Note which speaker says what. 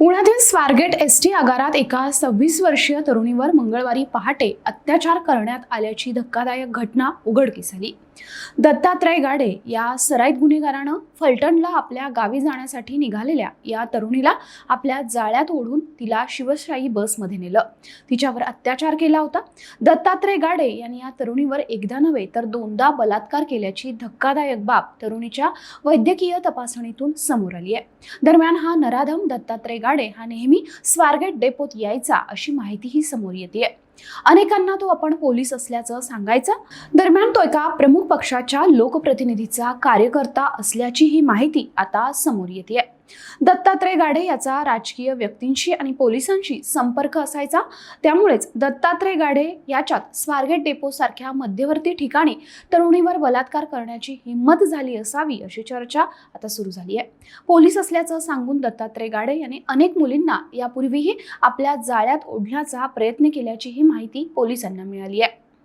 Speaker 1: पुण्यातील Swargate S T आगारात एका सव्वीस वर्षीय तरुणीवर मंगळवारी पहाटे अत्याचार करण्यात आल्याची धक्कादायक घटना उघडकीस आली. दत्तात्रय गाडे या सराईत गुन्हेगारानं फलटणला आपल्या गावी जाण्यासाठी निघालेल्या या तरुणीला आपल्या जाळ्यात ओढून तिला शिवशाही बसमध्ये नेलं. तिच्यावर अत्याचार केला होता. दत्तात्रय गाडे यांनी या तरुणीवर एकदा नव्हे तर दोनदा बलात्कार केल्याची धक्कादायक बाब तरुणीच्या वैद्यकीय तपासणीतून समोर आली आहे. दरम्यान हा नराधम दत्तात्रय गाडे हा नेहमी स्वारगेट डेपोत यायचा अशी माहितीही समोर येते अनेकांना तो आपण पोलीस असल्याचं सांगायचा. दरम्यान तो एका प्रमुख पक्षाच्या लोकप्रतिनिधीचा कार्यकर्ता असल्याची ही माहिती आता समोर येते आहे दत्तात्रय गाडे याचा राजकीय व्यक्तींशी आणि पोलिसांशी संपर्क असायचा. त्यामुळेच दत्तात्रय गाडे याच्यात स्वारगेट डेपो सारख्या मध्यवर्ती ठिकाणी तरुणीवर बलात्कार करण्याची हिंमत झाली असावी अशी चर्चा आता सुरू झाली आहे. पोलीस असल्याचं सांगून दत्तात्रय गाडे यांनी अनेक मुलींना यापूर्वीही आपल्या जाळ्यात ओढण्याचा प्रयत्न केल्याची ही माहिती पोलिसांना मिळाली आहे.